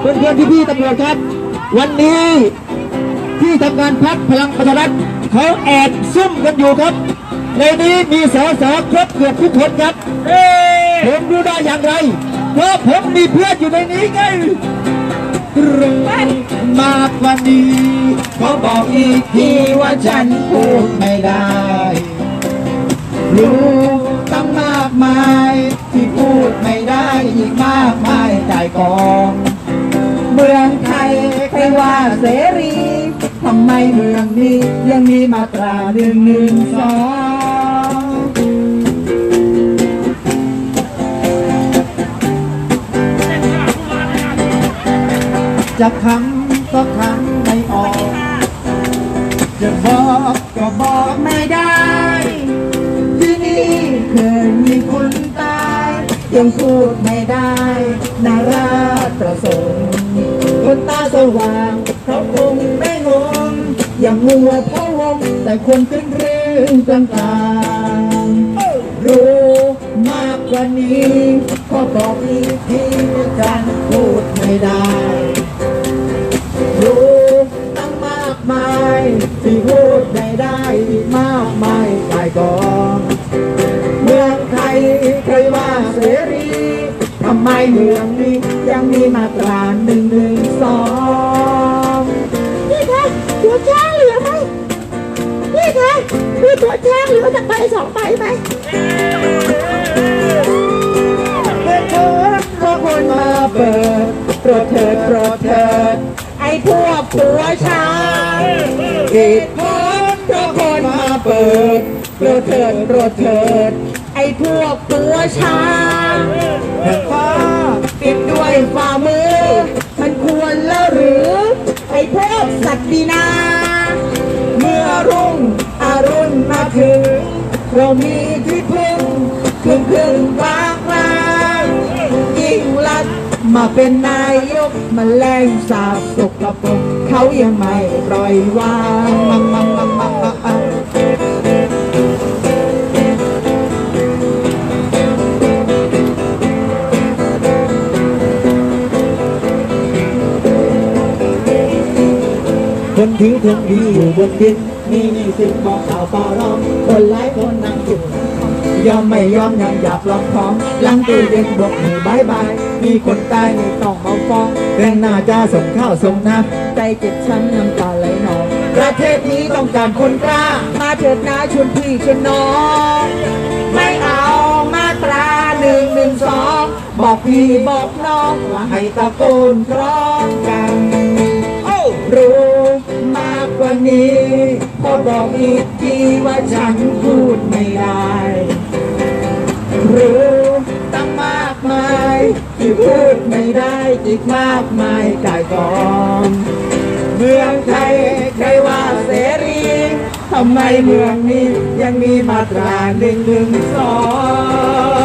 เพื่อนเพื่อนพี่พี่ๆตำรวจครับ วันนี้ที่ทำงานพักพลังประชารัฐเขาแอบซุ่มกันอยู่ครับ ในนี้มีสสครบเกือบทุกคนครับผมรู้ได้อย่างไร เพราะผมมีเพื่อนอยู่ในนี้ไงรู้มากกว่านี้เขาบอกอีกทีว่าฉันพูดไม่ได้ รู้ตั้งมากมายที่พูดไม่ได้อีกมากมายใจกอง ว่าเสรีทำไมเมืองนี้ยังมีมาตราหนึ่งหนึ่งสองจะคำก็คำไม่ออก จะบอกก็บอกไม่ได้ ที่นี่เคยมีคนตาย ยังพูดไม่ได้นาราประสงค์ ตาสว่างเขาคงไม่งงอย่างมัวพะวงแต่คนเป็นเรื่องต่างๆรู้มากกว่านี้ ก็บอกอีกทีกันพูดไม่ได้ ทำไมเมืองนี้ยังมีมาตราหนึ่งหนึ่งสองนี่คะตัวช้างเหลือไหมนี่คะมีตัวช้างเหลือสักใบสองใบไหมเปิดเถิดพวกคนมาเปิดโปรดเถิดโปรดเถิดไอ้พวกตัวช้างอีกคนเพราะคนมาเปิดโปรดเถิดโปรดเถิดไอ้ พวกตัวช้างแผ่นฟ้าปิดด้วยฝ่ามือ มันควรแล้วหรือ ไอ้พวกสัตว์ดีนา เมื่อรุ่งอรุณมาถึง เรามีที่พึ่งพึ่งพึ่งบางกลางยิ่งลัดมาเป็นนายกมาแรงสาบสกปรกเขายังไม่ปล่อยวาง คนถือธงดีอยู่บนดินนี่นี่สิ่งบอกข่าวปอร้องคนหลายคนนั่งอยู่ยอมไม่ยอมยังหยาบลองท้องลังตู้เย็นบอกมือบายบาย มีคนตายนี่ต้องมาฟ้องแรงหน้าจะส่งข้าวส่งน้ำใจเจ็บช้ำน้ำตาไหลหนองประเทศนี้ต้องการคนกล้า มาเถิดนะชวนพี่ชวนน้อง ไม่เอามาตราหนึ่งหนึ่งสองบอกพี่บอกน้องว่าให้ตะโกนร้อมกัน นี้ ก็บอกอีกทีว่าฉันพูดไม่ได้รู้ตั้งมากมายที่พูดไม่ได้อีกมากมายกายกองเมืองไทยใครว่าเสรีทำไมเมืองนี้ยังมีมาตราหนึ่งหนึ่งสอง